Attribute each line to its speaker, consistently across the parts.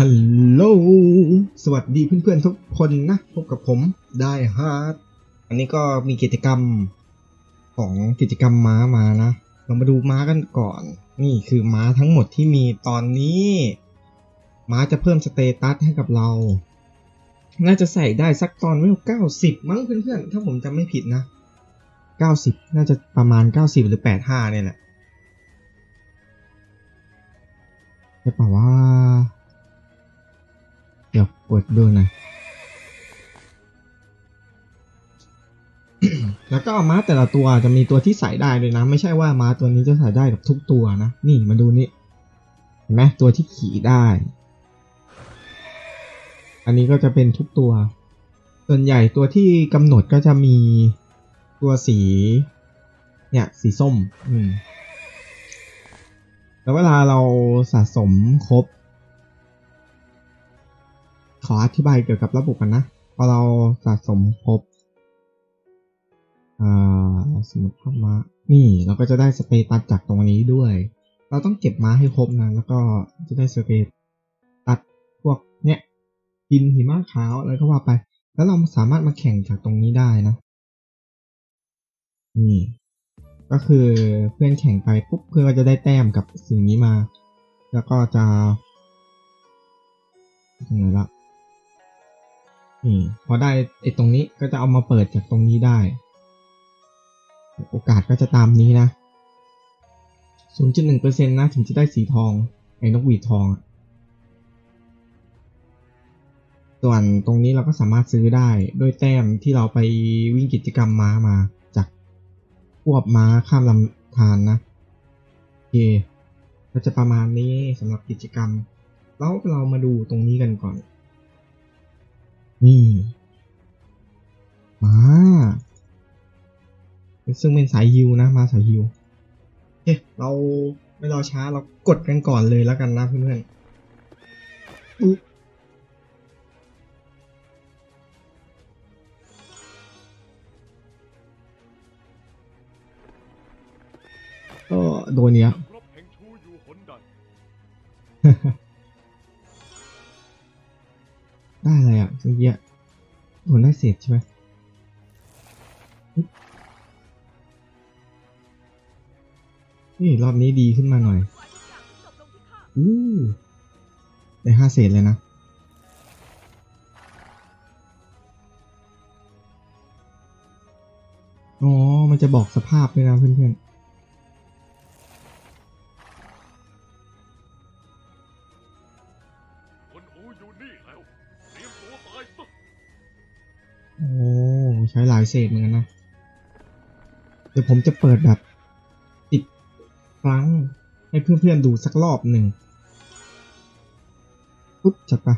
Speaker 1: ฮัลโหล สวัสดีเพื่อนๆทุกคนนะ พบกับผมได้ฮาร์ดอันนี้ก็มีกิจกรรมของกิจกรรมม้ามานะ เรามาดูม้ากันก่อน นี่คือม้าทั้งหมดที่มีตอนนี้ ม้าจะเพิ่มสเตตัสให้กับเรา น่าจะใส่ได้สักตอนไม่เก้าสิบมั้งเพื่อนๆ ถ้าผมจำไม่ผิดนะเก้าสิบน่าจะประมาณเก้าสิบหรือแปดห้าเนี่ยแหละใช่ป่าว่า ดี๋ยวกดดูหน่อยแล้วก็ม้าแต่ละตัวจะมีตัวที่ใส่ได้เลยนะ ไม่ใช่ว่าม้าตัวนี้จะใส่ได้กับทุกตัวนะ นี่มาดูนี่เห็นไหมตัวที่ขี่ได้ อันนี้ก็จะเป็นทุกตัว ส่วนใหญ่ตัวที่กำหนดก็จะมีตัวสี เนี่ยสีส้ม อืมแล้วเวลาเราสะสมครบ ขออธิบายเกี่ยวกับระบบกันนะพอเราสะสมครบสมมติภาพม้านี่เราก็จะได้สเตตัสจากตรงนี้ด้วย เราต้องเก็บม้าให้ครบนะ แล้วก็จะได้สเตตัสพวกเนี้ยดินหิมะขาวอะไรก็ว่าไป แล้วเราสามารถมาแข่งจากตรงนี้ได้นะ นี่ ก็คือเพื่อนแข่งไปปุ๊บเพื่อนก็จะได้แต้มกับสิ่งนี้มา แล้วก็จะยังไงละ นี่พอได้ไอ้ตรงนี้ก็จะเอามาเปิดจากตรงนี้ได้ โอกาสก็จะตามนี้นะ 0.1%นะถึงจะได้สีทอง ไอ้นกหวีดทองอะส่วนตรงนี้เราก็สามารถซื้อได้ด้วยแต้มที่เราไปวิ่งกิจกรรมม้ามาจากควบม้าข้ามลำธารนนะโอเคก็จะประมาณนี้สำหรับกิจกรรม แล้วเรามาดูตรงนี้กันก่อน นี่มาซึ่งเป็นสายฮิวนะ มาสายฮิวโอเคเราไม่รอช้าเรากดกันก่อนเลยแล้วกันนะเพื่อนๆอุ๊ยก็โดนเนี้ย ได้อะไรอะเมื่อกี้โดนได้เศษใช่ไหมนี่รอบนี้ดีขึ้นมาหน่อย อู้ได้ห้าเศษเลยนะอ๋อ มันจะบอกสภาพด้วยนะเพื่อน
Speaker 2: คนอูอยู่นี่แล้ว เตรียมตัวตายซะ
Speaker 1: โอ้ใช้หลายเศษเหมือนกันนะ เดี๋ยวผมจะเปิดแบบติดครั้งให้เพื่อนๆดูสักรอบหนึ่งปุ๊บจัดไป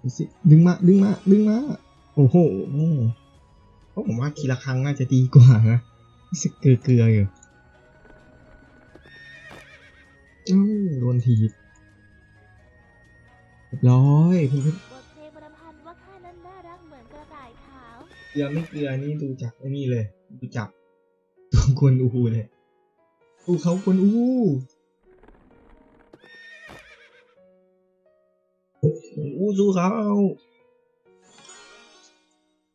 Speaker 1: ดูสิดึงมา ดึงมา ดึงมา โอ้โหเพราะผมว่าคีละครั้งน่าจะดีกว่านะรู้สึกเกลือเกลือๆอยู่ อ้าวโดนทีบเรียบร้อยเพื่อน
Speaker 3: บทเพลงประพันธ์ว่าข้านั้นน่ารักเหมือนกระต่ายขาว
Speaker 1: ๆเกลือไม่เกลือนี่ดูจากไอ้นี่เลย ดูจากตัวกวนอูเลยอูเขากวนอูอูสู้เขา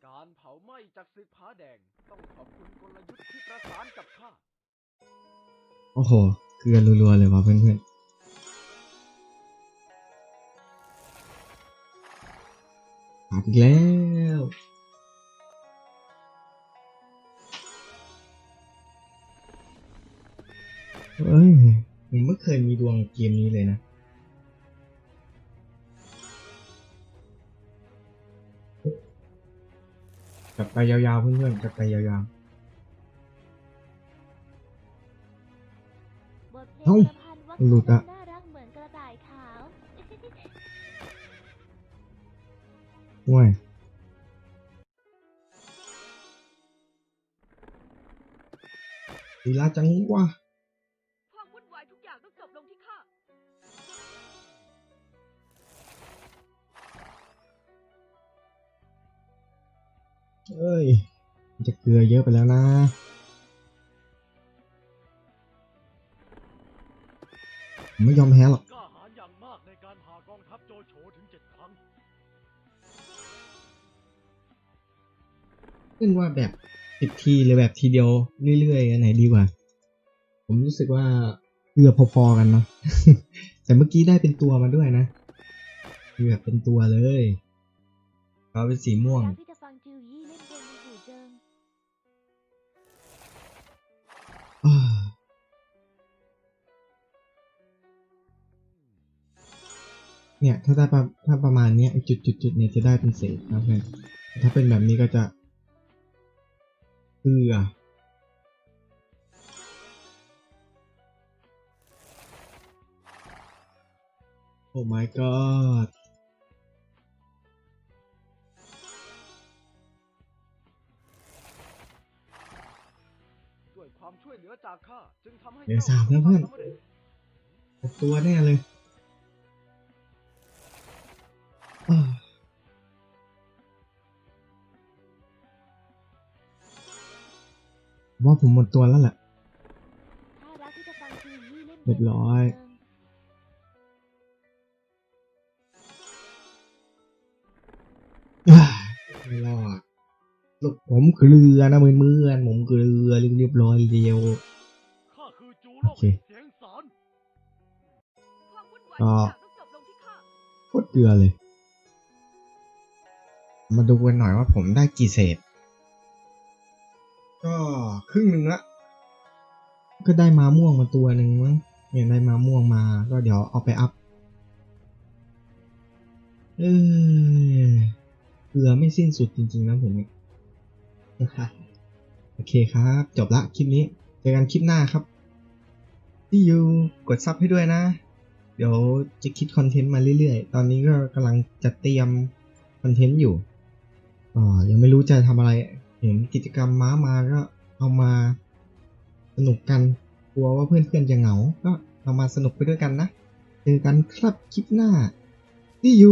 Speaker 2: การเผาไหม้จากสิบผาแดง ต้องขอบคุณกลยุทธ์ที่ประสานกับข้า
Speaker 1: โอ้โห เกลือรัวๆเลยว่ะเพื่อนๆขาดอีกแล้วเอ้ยผมไม่เคยมีดวงเกมนี้เลยนะ กลับไปยาวๆเพื่อนๆ กลับไปยาว
Speaker 3: บ
Speaker 1: หลุด
Speaker 3: ข้า
Speaker 1: อะ
Speaker 3: นั้นน่ารักเหมือนกระต่ายขาว
Speaker 1: ๆห่วยลีลาจังวะ
Speaker 3: ความวุ่นวายทุกอย่างต้องจบลงที่ข้า
Speaker 1: เอ้ยมันจะเกลือเยอะไปแล้วนะ ไม่ยอมแพ้หรอก
Speaker 2: กล้าหาญอย่างมากในการพากองทัพโจโฉถึงเจ็ดครั้ง
Speaker 1: ขึ้นว่าแบบสิบทีหรือแบบทีเดียวเรื่อยๆอันไหนดีกว่า ผมรู้สึกว่าเกือบพอๆกันเนาะแต่เมื่อกี้ได้เป็นตัวมาด้วยนะเกือบเป็นตัวเลยเขาเป็นสีม่วง
Speaker 3: เนี่
Speaker 1: ยถ้าได้ประถ้าประมาณเนี้ยไอ้จุดจุดจุดเนี่ยจะได้เป็นเศษนะเพื่อนแต่ถ้าเป็นแบบนี้ก็จะเกลือโอ้ my god
Speaker 2: ด้วยความช่วยเหลือจากข้าจึงทำให้
Speaker 1: เดี๋ยวสามแล้วเพื่อน
Speaker 2: สำเร็จ
Speaker 1: หกตัวแน่เลย ว่าผมหมดตัวแล้วแหละ
Speaker 3: ถ้ารักที่จะฟังจิวยี่เล่นเพลง
Speaker 1: เรียบร้อย
Speaker 3: ในหูเจิง
Speaker 1: อ่าไม่รอดลูกผมเกลือนะเมือนเมือนๆผมเกลือเรียบร้อยเดียว
Speaker 2: ข้าคือจูโล
Speaker 1: โอกเค
Speaker 2: เสียงสาร
Speaker 3: ความวุ่นวาย
Speaker 1: ก็
Speaker 3: ทุกอย่างต้องจบลงที่ข้า
Speaker 1: โคตรเกลือเลย มาดูกันหน่อยว่าผมได้กี่เศษ ก็ครึ่งหนึ่งละก็ได้มาม่วงมาตัวหนึ่งมั้งเนี่ยได้มาม่วงมาก็เดี๋ยวเอาไปอัพเออเกลือไม่สิ้นสุดจริง ๆ นะผมเนี่ยนะโอเคครับ จบละคลิปนี้เจอกันคลิปหน้าครับที่ยูกดซับให้ด้วยนะ เดี๋ยวจะคิดคอนเทนต์มาเรื่อยๆ ตอนนี้ก็กำลังจัดเตรียมคอนเทนต์อยู่อ่ายังไม่รู้จะทำอะไร เห็นกิจกรรมม้ามาก็เอามาสนุกกันกลัวว่าเพื่อนๆจะเหงา ก็เอามาสนุกไปด้วยกันนะ เจอกันครับคลิปหน้าที่ยู